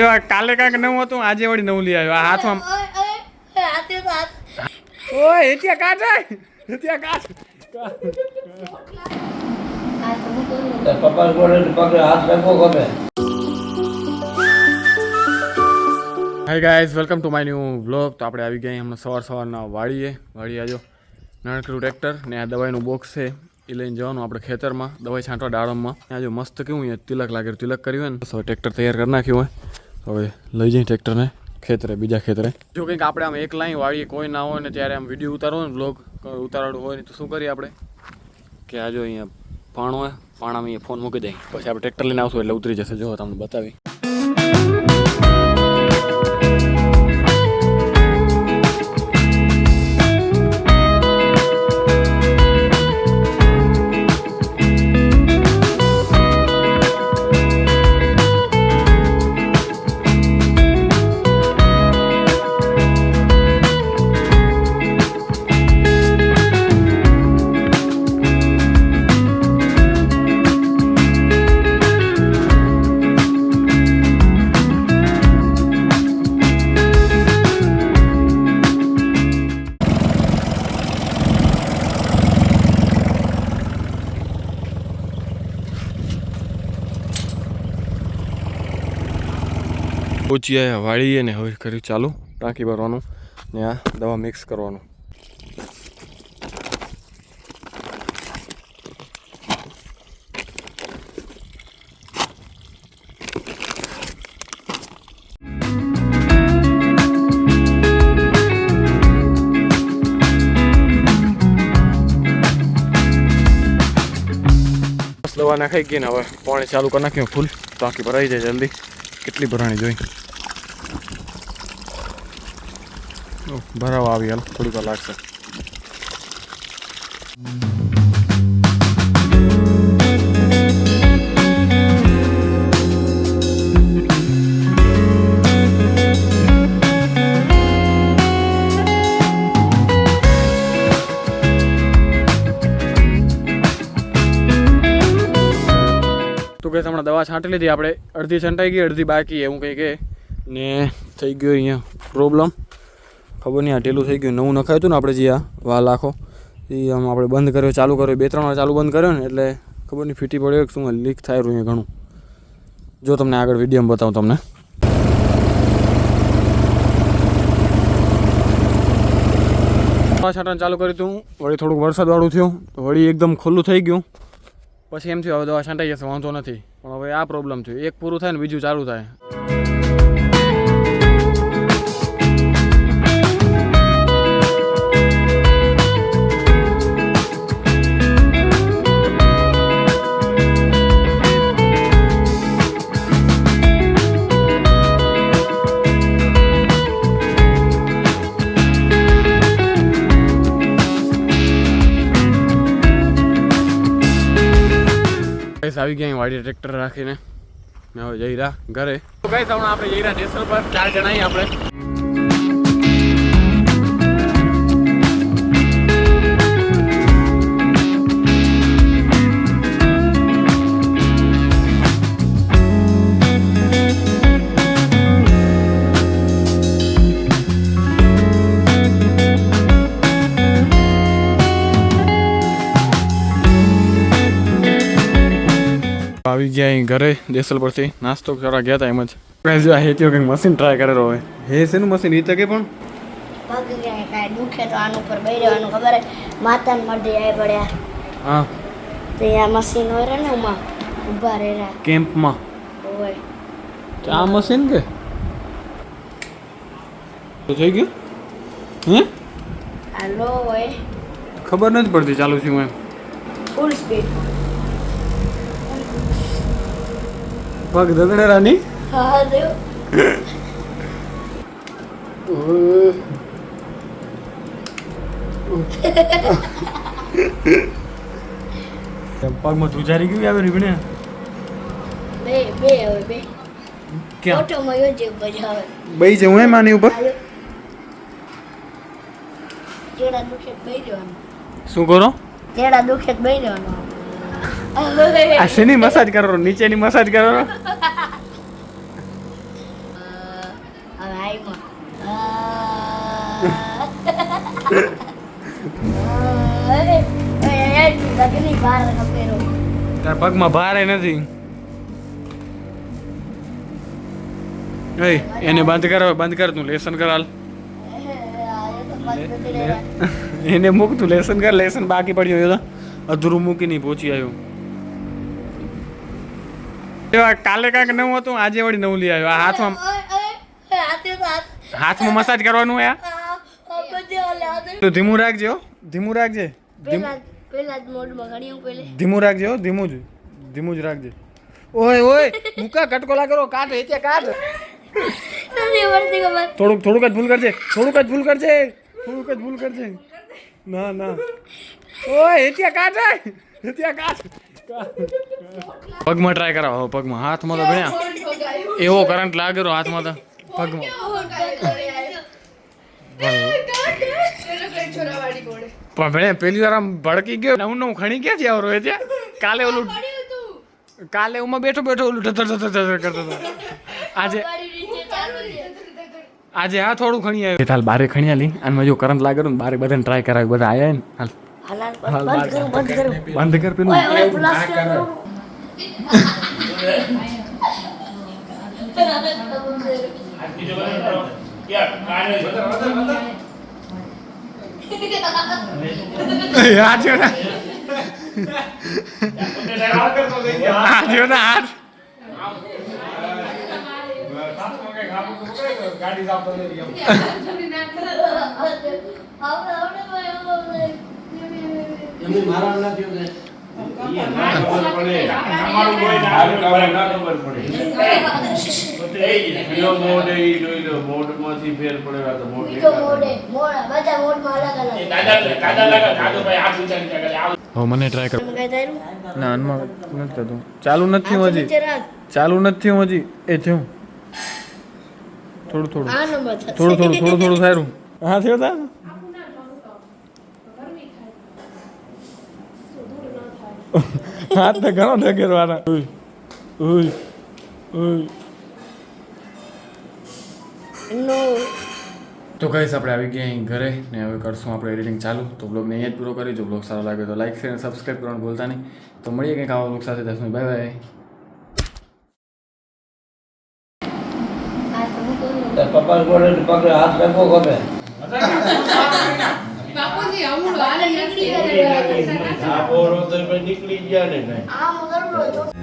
એવા કાલે કાંક નવું હતું આજે વળી નવું લઈ આવ્યો. આ હાથમાં ઓય એત્યા કાઢ એત્યા કાઢ પપ્પા જોડે પગલે હાથ રાખવો ગમે. Hi guys welcome to my new blog તો આપણે આવી ગયા હમણાં સવાર સવારના વાડીએ. વાળી આજો નાનકડું ટ્રેક્ટર ને આ દવાઈનું બોક્સ છે. એ લઈને જવાનું આપણે ખેતરમાં દવાઈ છાંટવા ડાળમમાં. ત્યાં જો મસ્ત કેવું તિલક લાગે તિલક કર્યું હોય ને ટ્રેક્ટર તૈયાર કરી નાખ્યું હોય. હવે લઈ જઈએ ટ્રેક્ટરને ખેતરે બીજા ખેતરે. જો કંઈક આપણે આમ એક લાઈન વાળીએ કોઈ ના હોય ને ત્યારે આમ વીડિયો ઉતારવો ને બ્લોગ ઉતારવાનું હોય ને તો શું કરીએ આપણે? કે આ જો અહીંયા પાણો હોય પાણામાં અહીંયા ફોન મૂકી દઈએ પછી આપણે ટ્રેક્ટર લઈને આવશું એટલે ઉતરી જશે. જો તમને બતાવી. પહોંચી વાળીએ ને હવે કર્યું ચાલુ, ટાંકી ભરવાનું ને આ દવા મિક્સ કરવાનું. દવા નાખાઈ ગઈ ને હવે પાણી ચાલુ કરી નાખ્યું, ફૂલ. ટાંકી ભરાઈ જાય જલ્દી. કેટલી ભરાણી જોઈ? ભરાવા આવી હાલ. થોડીક લાગશે. દવા છાંટી લીધી, આપણે અડધી છંટાઈ ગઈ, અડધી બાકી, એવું કંઈ કે. ને થઈ ગયો અહીંયા પ્રોબ્લેમ ખબર નહીં, આ ઢેલું થઈ ગયું, નવું નખાયું હતું ને આપણે જે આ વાલ આખો, એ આમ આપણે બંધ કર્યો, ચાલુ કર્યો બે ત્રણ વાર ચાલુ બંધ કર્યો ને, એટલે ખબર નહીં, ફીટી પડ્યો કે શું લીક થાય રહ્યું ઘણું. જો તમને આગળ વિડીયોમાં બતાવું તમને. દવા ચાલુ કર્યું હતું, વળી થોડુંક વરસાદવાળું થયું, વળી એકદમ ખુલ્લું થઈ ગયું. પછી એમ થયું, હવે દવા છાંટાઈ જશે, વાંધો નથી. પણ હવે આ પ્રોબ્લેમ થયો એક પૂરું થાય ને બીજું ચાલુ થાય. આવી ગયા વાડી ટ્રેક્ટર રાખીને. હવે જઈ રહ્યા ઘરે. તો ગાઈસ આપણે જઈ રહ્યા નેશનલ પર ચાર જણા અહીં આપણે. ગયા અહીં ઘરે દેસલ પરથી નાસ્તો કરવા ગયા હતા એમ જ. જો આ હેતીઓ કંઈક મશીન ટ્રાય કરેલો હોય. હે શેનું મશીન એ તકે પણ? પગ કાંઈ દુખે તો આનું પર બેહી રહેવાનું ખબર માતાન મઢે આવી પડ્યા. હા. તો આ મશીન હોય ને ઉમાં ઊભા રહેલા કેમ્પમાં? હોય. તો આ મશીન કે? તો થઈ ગયું? હે? આ લો હોય. ખબર નથી પડતી ચાલુ થયું એમ. ફૂલ સ્પીડ પગ દદડેરાની હા દેવ પગમાં જુજારી કેવી આવે રીબણે? બે બે હવે બે. ક્યાં? ઓટોમાં યોજે બજાવે બઈ જવું એમ આની ઉપર? જેડા દુખે બેહી રહેવાનું શું કરો? જેડા દુખે બેહી રહેવાનું આ શેની મસાજ કરો નીચેની મસાજ કરો તારા પગમાં ભારે નથી એને બંધ કર બંધ કર તું લેસન કરાલ એને મૂક તું લેસન કર લેસન બાકી પડ્યું અધૂરું મૂકી નહીં પહોંચી આવ્યો કાલે કાંઈક નવું હતું આજે વળી નવું લઈ આવ્યો. આ હાથમાં હાથમાં મસાજ કરવાનું આ? તો ધીમું રાખજે ધીમું રાખજે. ધીમું રાખજે હો ધીમું જ ધીમું જ રાખજે. ઓય ઓય મુકા કટકોલા કરો કાટ હેચે કાટ થોડુંક થોડુંક જ ભૂલ કરજે થોડુંક જ ભૂલ કરજે થોડુંક જ ભૂલ કરજે. ના ના. ઓય હેચે કાટ હેચે કાટ પગમાં ટ્રાય કરાવો પગમાં. હાથમાં તો ભણ્યા. એવો કરંટ લાગેલો હાથમાં તો. પગમાં. પણ ભણે, પેલી વાર આમ ભડકી ગયો, નવું નવું ખણી ક્યાં છે આવરો ત્યાં? કાલે ઓલું કાલે ઉમાં બેઠો બેઠો ઓલું ઠથર ઠથર ઠથર કરતો હતો. આજે આજે હા થોડું ખણી આવ્યું. હાલ બારે ખણી આલી અને જો કરંટ લાગેલું ને બારે બધાને ટ્રાય કરાવ્યું, બધા આવ્યા ને. હાલ. બંધ કરું બંધ કરું. બંધ કર પેલું. કરું. આ જો ને. આ જો ને હાથ આવડે આવડે ભાઈ મારા હવે મને ટ્રાય કર. ના અનમાં નથી થતું. ચાલુ નથી હજી. ચાલુ નથી હજી. એ થયું. થોડું થોડું. થોડું થોડું થોડું થોડું સારું હા થયો તા? હાથ તો ઘણો ડગેર વાળા ઉય ઉય ઉય નો તો કહીશ આપણે આવી ગયા અહીં ઘરે ને હવે કરશું આપણે એડિટિંગ ચાલુ. તો બ્લોગને અહીંયા જ પૂરો કરી જો બ્લોગ સારો લાગે તો લાઈક શેર અને સબસ્ક્રાઈબ કરવાનું ભૂલતા નહીં. તો મળીએ કંઈક આવા બ્લોગ સાથે. દસ બાય બાય આ તો હું કહું તારા પપ્પા ગોળે ને પગે હાથ રાખવો ગમે બાપુજી હમણાં હાલે નથી આ બોરો તો નીકળી ગયા ને તો